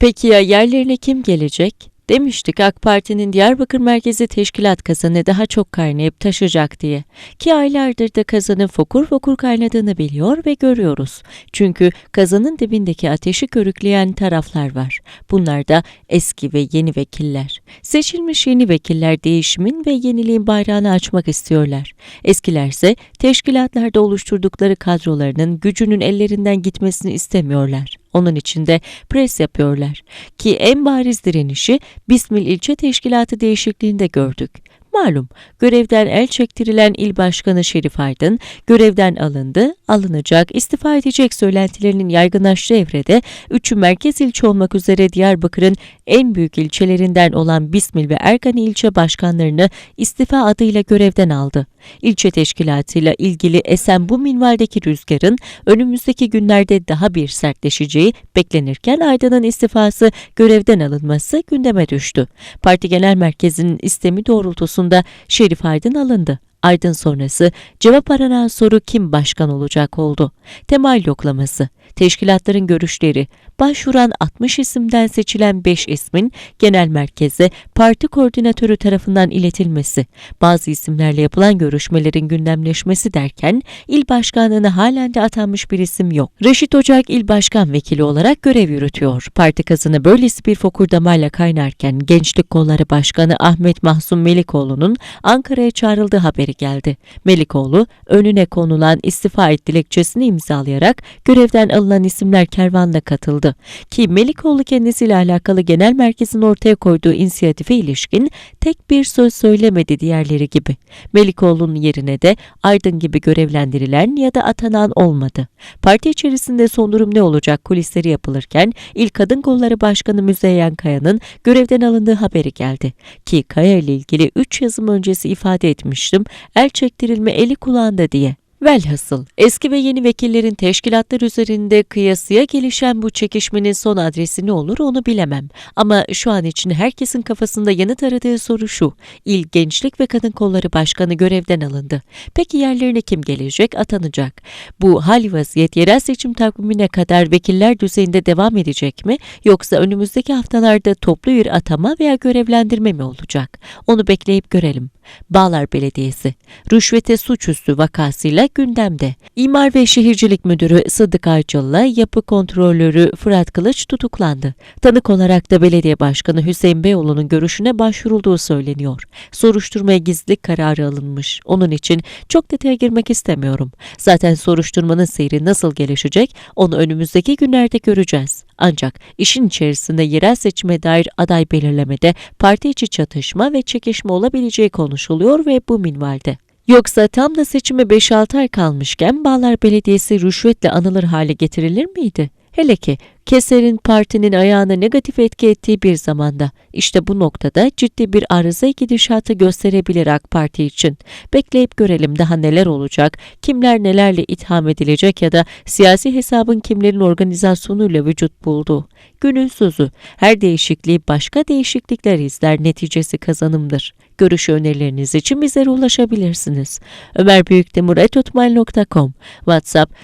Peki ya yerlerine kim gelecek? Demiştik AK Parti'nin Diyarbakır merkezi teşkilat kazanı daha çok kaynayıp taşacak diye. Ki aylardır da kazanın fokur fokur kaynadığını biliyor ve görüyoruz. Çünkü kazanın dibindeki ateşi körükleyen taraflar var. Bunlar da eski ve yeni vekiller. Seçilmiş yeni vekiller değişimin ve yeniliğin bayrağını açmak istiyorlar. Eskilerse teşkilatlarda oluşturdukları kadrolarının gücünün ellerinden gitmesini istemiyorlar. Onun için de pres yapıyorlar. Ki en bariz direnişi Bismil ilçe teşkilatı değişikliğinde gördük. Malum görevden el çektirilen il başkanı Şerif Aydın görevden alındı, alınacak, istifa edecek söylentilerinin yaygınlaştığı evrede üçü merkez ilçe olmak üzere Diyarbakır'ın en büyük ilçelerinden olan Bismil ve Ergani ilçe başkanlarını istifa adıyla görevden aldı. İlçe teşkilatıyla ilgili esen bu minvaldeki rüzgarın önümüzdeki günlerde daha bir sertleşeceği beklenirken Aydın'ın istifası görevden alınması gündeme düştü. Parti Genel Merkezi'nin istemi doğrultusunda Şerif Aydın alındı. Aydın sonrası cevap aranan soru kim başkan olacak oldu. Temel yoklaması, teşkilatların görüşleri, başvuran 60 isimden seçilen 5 ismin genel merkeze parti koordinatörü tarafından iletilmesi, bazı isimlerle yapılan görüşmelerin gündemleşmesi derken il başkanlığına halen de atanmış bir isim yok. Reşit Ocak il başkan vekili olarak görev yürütüyor. Parti kazını böylesi bir fokurdamayla kaynarken Gençlik Kolları Başkanı Ahmet Mahsum Melikoğlu'nun Ankara'ya çağrıldığı haberi geldi. Melikoğlu önüne konulan istifa et dilekçesini imzalayarak görevden alınan isimler kervanla katıldı. Ki Melikoğlu kendisiyle alakalı genel merkezin ortaya koyduğu inisiyatife ilişkin tek bir söz söylemedi diğerleri gibi. Melikoğlu'nun yerine de Aydın gibi görevlendirilen ya da atanan olmadı. Parti içerisinde son durum ne olacak kulisleri yapılırken İl Kadın Kolları Başkanı Müzeyyen Kaya'nın görevden alındığı haberi geldi. Ki Kaya ile ilgili 3 yazım öncesi ifade etmiştim el çektirilme eli kulağında diye. Velhasıl eski ve yeni vekillerin teşkilatlar üzerinde kıyasıya gelişen bu çekişmenin son adresi ne olur onu bilemem. Ama şu an için herkesin kafasında yanıt aradığı soru şu. İl Gençlik ve Kadın Kolları Başkanı görevden alındı. Peki yerlerine kim gelecek, atanacak? Bu hal vaziyet yerel seçim takvimine kadar vekiller düzeyinde devam edecek mi? Yoksa önümüzdeki haftalarda toplu bir atama veya görevlendirme mi olacak? Onu bekleyip görelim. Bağlar Belediyesi, rüşvete suçüstü vakasıyla gündemde. İmar ve Şehircilik Müdürü Sıddık Ayçıl'la yapı kontrolörü Fırat Kılıç tutuklandı. Tanık olarak da belediye başkanı Hüseyin Beyoğlu'nun görüşüne başvurulduğu söyleniyor. Soruşturmaya gizlilik kararı alınmış. Onun için çok detaya girmek istemiyorum. Zaten soruşturmanın seyri nasıl gelişecek onu önümüzdeki günlerde göreceğiz. Ancak işin içerisinde yerel seçime dair aday belirlemede parti içi çatışma ve çekişme olabileceği konuşuluyor ve bu minvalde. Yoksa tam da seçime 5-6 ay kalmışken Bağlar Belediyesi rüşvetle anılır hale getirilir miydi? Hele ki Keser'in partinin ayağına negatif etki ettiği bir zamanda. İşte bu noktada ciddi bir arıza gidişatı gösterebilir AK Parti için. Bekleyip görelim daha neler olacak, kimler nelerle itham edilecek ya da siyasi hesabın kimlerin organizasyonuyla vücut bulduğu. Günün sözü, her değişikliği başka değişiklikler izler neticesi kazanımdır. Görüş önerileriniz için bizlere ulaşabilirsiniz. Ömer Büyükdemir.com WhatsApp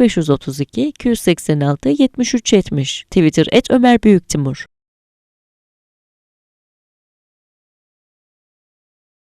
0532 286 73 70 Twitter et Ömer Büyüktimur